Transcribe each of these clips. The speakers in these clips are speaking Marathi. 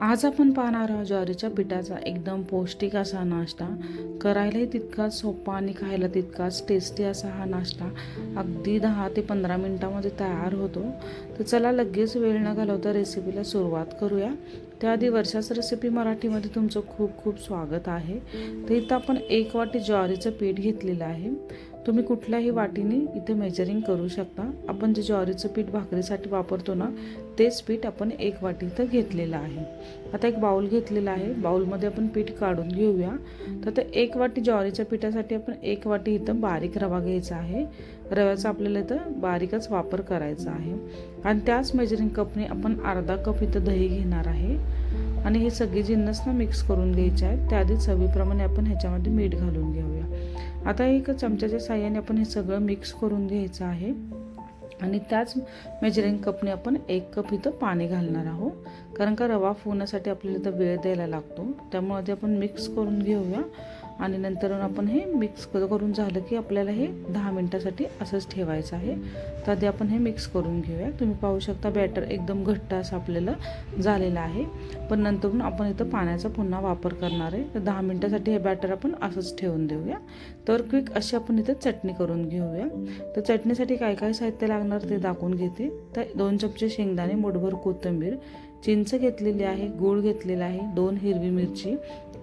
आज आपण पाहणार आहोत ज्वारीच्या पिठाचा एकदम पौष्टिक असा नाश्ता. करायलाही तितकाच सोपा आणि खायला तितकाच टेस्टी असा हा नाश्ता अगदी दहा ते पंधरा मिनटामध्ये तयार होतो. तर चला लगेच वेळ न घालवता रेसिपीला सुरुवात करूया. त्याआधी वर्षाच रेसिपी मराठीमध्ये तुमचं खूप खूप स्वागत आहे. तर इथं आपण एक वाटी ज्वारीचं पीठ घेतलेलं आहे. तुम्ही कुठल्याही वाटीने इथे मेजरिंग करू शकता. आपण जे ज्वारीचं पीठ भाकरीसाठी वापरतो ना तेच पीठ आपण एक वाटी इथं घेतलेलं आहे. आता एक बाऊल घेतलेला आहे. बाउलमध्ये आपण पीठ काढून घेऊया. तर ते एक वाटी ज्वारीच्या पिठासाठी आपण एक वाटी इथं बारीक रवा घ्यायचा आहे. रव्याचा आपल्याला इथं बारीकच वापर करायचा आहे. आणि त्याच मेजरिंग कपने आपण अर्धा कप इथं दही घेणार आहे. आणि हे सगळे जिन्नस ना मिक्स करून घ्यायचे आहेत. त्याआधी चवीप्रमाणे आपण ह्याच्यामध्ये मीठ घालून घेऊया. आता एक चमच्याच्या साह्याने आपण हे सगळं मिक्स करून घ्यायचं आहे. आणि त्याच मेजरिंग कपने आपण एक कप इथं पाणी घालणार आहोत. कारण का रवा फुगण्यासाठी आपल्याला इथं वेळ द्यायला लागतो. त्यामुळे आधी आपण मिक्स करून घेऊया. आणि नंतर आपण हे मिक्स करून झालं की आपल्याला हे दहा मिनटासाठी असंच ठेवायचं आहे. तर आधी आपण हे मिक्स करून घेऊया. तुम्ही पाहू शकता बॅटर एकदम घट्ट असं आपल्याला झालेलं आहे. पण नंतरून आपण इथं पाण्याचा पुन्हा वापर करणार आहे. तर दहा मिनटासाठी हे बॅटर आपण असंच ठेवून देऊया. तर क्विक अशी आपण इथं चटणी करून घेऊया. तर चटणीसाठी काय काय साहित्य लागणार ते दाखवून घेते. तर दोन चमचे शेंगदाणे मुठभर कोथिंबीर चिंच घेतलेली आहे गूळ घेतलेला आहे दोन हिरवी मिरची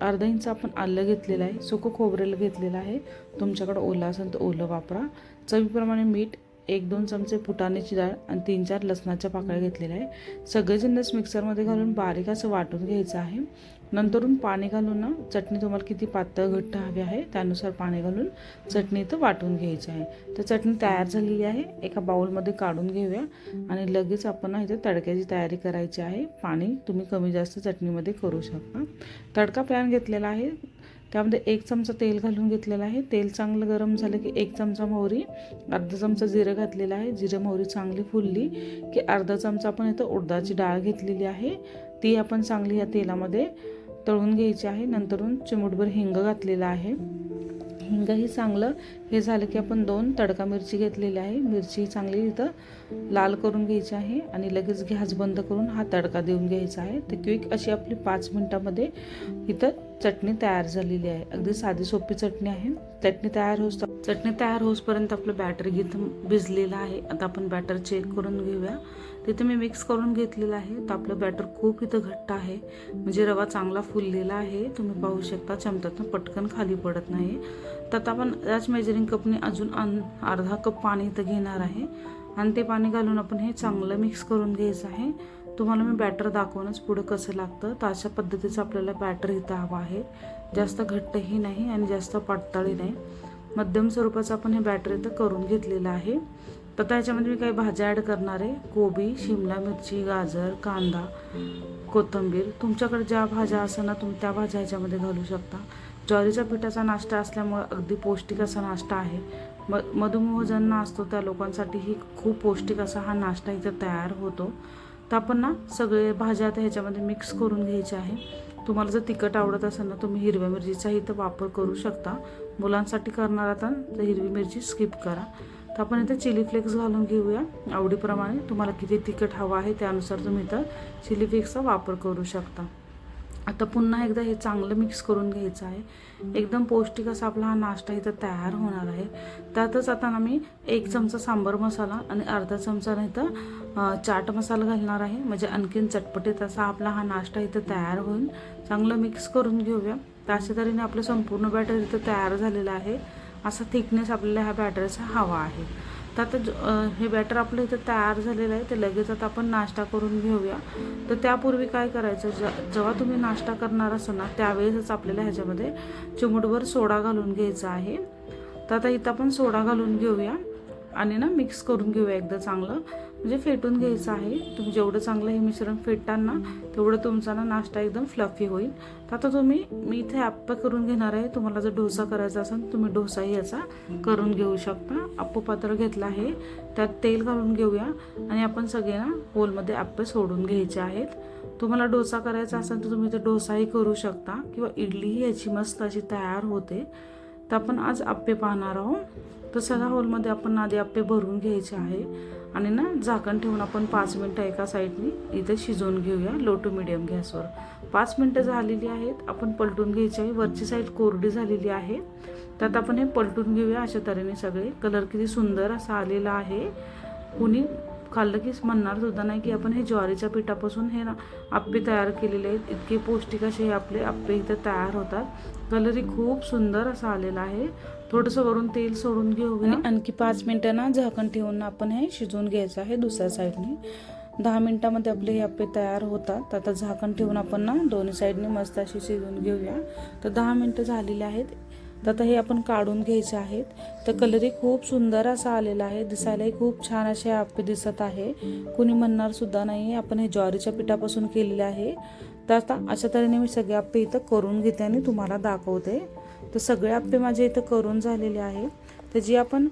अर्धा इंच आपण आलं घेतलेलं आहे सुकं खोबरेल घेतलेलं आहे. तुमच्याकडं ओलं असेल तर ओलं वापरा. चवीप्रमाणे मीठ एक दोन चमचे फुटाण्याची डाळ आणि तीन चार लसणाच्या पाकळ्या घेतलेल्या आहे. सगळे जिन्नस मिक्सरमध्ये घालून बारीक असं वाटून घ्यायचं आहे. नंतरून पाणी घालून ना चटणी तुम्हाला किती पातळ घट्ट हवी आहे त्यानुसार पाणी घालून चटणी इथं वाटून घ्यायची आहे. तर चटणी तयार झालेली आहे. एका बाउलमध्ये काढून घेऊया आणि लगेच आपण ना इथे तडक्याची तयारी करायची आहे. पाणी तुम्ही कमी जास्त चटणीमध्ये करू शकता. तडका प्लॅन घेतलेला आहे. त्यामध्ये एक चमचा तेल घालून घेतलेलं आहे. तेल चांगलं गरम झालं की एक चमचा मोहरी अर्धा चमचा जिरं घातलेलं आहे. जिरं मोहरी चांगली फुलली की अर्धा चमचा आपण इथं उडदाची डाळ घेतलेली आहे. ती आपण चांगली या तेलामध्ये तळून घ्यायची आहे. नंतरून चिमूटभर हिंग घातलेला आहे. हिंग ही चांगलं हे झालं की आपण दोन तडका मिरची घेतलेली आहे. मिरची चांगली इथं लाल करून घ्यायची आहे आणि लगेच गॅस बंद करून हा तडका देऊन घ्यायचा आहे. तर क्विक अशी आपली पाच मिनटामध्ये इथं चटणी तयार झालेली आहे. अगदी साधी सोपी चटणी आहे. चटणी तयार होत चटणी तयार होसपर्यंत आपलं बॅटर इथं भिजलेलं आहे. आता आपण बॅटर चेक करून घेऊया. तिथे मी मिक्स करून घेतलेलं आहे. तर आपलं बॅटर खूप इथं घट्ट आहे. म्हणजे रवा चांगला फुललेला आहे. तुम्ही पाहू शकता चमच्यातून पटकन खाली पडत नाही तर आता आपण याच मेजरिंग कपने अजून अन अर्धा कप पाणी इथं घेणार आहे. आणि ते पाणी घालून आपण हे चांगलं मिक्स करून घ्यायचं आहे. तुम्हाला मी बॅटर दाखवूनच पुढं कसं लागतं? तर अशा पद्धतीचं आपल्याला बॅटर इथं हवं आहे. जास्त घट्टही नाही आणि जास्त पातळी नाही. मध्यम स्वरूपाचं आपण हे बॅटर इथं करून घेतलेलं आहे. तर त्याच्यामध्ये मी काही भाज्या ॲड करणार आहे. कोबी शिमला मिरची गाजर कांदा कोथिंबीर. तुमच्याकडे ज्या भाज्या असेल ना तुम्ही त्या भाज्या ह्याच्यामध्ये घालू शकता. ज्वारीच्या पिठाचा नाश्ता असल्यामुळे अगदी पौष्टिक असा नाश्ता आहे. म मधुमेह ज्यांना असतो त्या लोकांसाठीही खूप पौष्टिक असा हा नाश्ता इथं तयार होतो. तर आपण ना सगळे भाज्या आता ह्याच्यामध्ये मिक्स करून घ्यायच्या आहे. तुम्हाला जर तिखट आवडत असेल ना तुम्ही हिरव्या मिरचीचाही इथं वापर करू शकता. मुलांसाठी करणार आता तर हिरवी मिरची स्किप करा. तर आपण इथं चिली फ्लेक्स घालून घेऊया. आवडीप्रमाणे तुम्हाला किती तिखट हवं आहे त्यानुसार तुम्ही इथं चिली फ्लेक्सचा वापर करू शकता. आता पुन्हा एकदा हे चांगलं मिक्स करून घ्यायचं आहे. एकदम पौष्टिक असा आपला हा नाश्ता इथं तयार होणार आहे. त्यातच आता ना मी एक चमचा सांबर मसाला आणि अर्धा चमचा नाही तर चाट मसाला घालणार आहे. म्हणजे आणखीन चटपटीत असा आपला हा नाश्ता इथं तयार होईल. चांगलं मिक्स करून घेऊया. तर अशा तऱ्हेने आपलं संपूर्ण बॅटर इथं तयार झालेलं आहे. असा थिकनेस आपल्याला ह्या बॅटरचा हवा आहे. तर आता हे बॅटर आपलं इथं तयार झालेलं आहे ते लगेच आता आपण नाश्ता करून घेऊया. तर त्यापूर्वी काय करायचं ज जेव्हा तुम्ही नाश्ता करणार असाल ना त्यावेळेसच आपल्याला ह्याच्यामध्ये चिमुटभर सोडा घालून घ्यायचा आहे. तर आता इथं आपण सोडा घालून घेऊया. आणि ना मिक्स करून घेऊया एकदा चांगलं. म्हणजे फेटून घ्यायचं आहे. तुम्ही जेवढं चांगलं हे मिश्रण फेटताना तेवढं तुमचा ना नाश्ता एकदम फ्लफी होईल. तर आता तुम्ही मी इथे आप्पा करून घेणार आहे. तुम्हाला जर डोसा करायचा असेल तुम्ही डोसाही याचा करून घेऊ शकता. आप्पो पात्र घेतला आहे. त्यात तेल घालून घेऊया. आणि आपण सगळे ना होलमध्ये आप्पे सोडून घ्यायचे आहेत. तुम्हाला डोसा करायचा असेल तर तुम्ही इथे डोसाही करू शकता. किंवा इडलीही याची मस्त अशी तयार होते. तर आपण आज आप्पे पाहणार आहोत. तर सगळ्या होलमध्ये आपण आधी आप्पे भरून घ्यायचे आहे. आणि ना झाकण ठेवून आपण पाच मिनटं एका साईडने इथे शिजवून घेऊया लो टू मिडियम गॅसवर. पाच मिनटं झालेली आहेत आपण पलटून घ्यायची आहे. वरची साईड कोरडी झालेली आहे. त्यात आपण हे पलटून घेऊया अशा तऱ्हेने सगळे. कलर किती सुंदर असा आलेला आहे. कुणी खाल्लं की म्हणणार सुद्धा नाही की आपण हे ज्वारीच्या पिठापासून हे ना आप्पे तयार केलेले आहेत. इतके पौष्टिक असे हे आपले आप्पे इथं तयार होतात. कलरही खूप सुंदर असा आलेला आहे. थोडंसं वरून तेल सोडून घेऊया आणखी पाच मिनटं ना झाकण ठेवून आपण हे शिजवून घ्यायचं आहे दुसऱ्या साईडने. दहा मिनटामध्ये आपले हे आप्पे तयार होतात. आता झाकण ठेवून आपण ना दोन्ही साईडने मस्त अशी शिजवून घेऊया. तर दहा मिनटं झालेली आहेत. तर आता हे आपण काढून घ्यायचे आहेत. तर कलरही खूप सुंदर असा आलेला आहे. दिसायलाही खूप छान असे आप्पे दिसत आहे. कुणी म्हणणार सुद्धा नाही. आपण हे ज्वारीच्या पिठापासून केलेले आहे. तर आता अशा तऱ्हेने मी सगळे आप्पे इथं करून घेते आणि तुम्हाला दाखवते. तर सगळे आप्पे माझे इथं करून झालेले आहे. तर जी आपण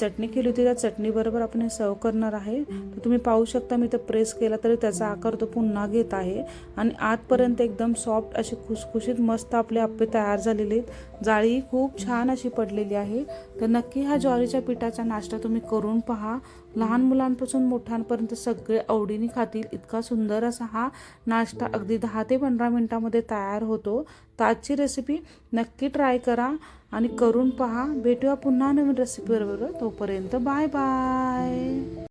चटणी केली होती. त्या चटणीबरोबर आपण हे सर्व करणार आहे. तर तुम्ही पाहू शकता मी तर प्रेस केला तरी त्याचा आकार तो पुन्हा घेत आहे. आणि आतपर्यंत एकदम सॉफ्ट असे खुसखुशीत मस्त आपले आप्पे तयार झालेले आहेत. जाळी खूप छान अशी पडलेली आहे. तर नक्की हा ज्वारीच्या पिठाचा नाश्ता तुम्ही करून पहा. लहान मुलांपासून मोठ्यांपर्यंत सगळे आवडीने खातील. इतका सुंदर असा हा नाश्ता अगदी दहा ते पंधरा मिनटामध्ये तयार होतो. तर आजची रेसिपी नक्की ट्राय करा आणि करून पहा. भेटूया पुन्हा नवीन रेसिपीबरोबर तोपर्यंत बाय बाय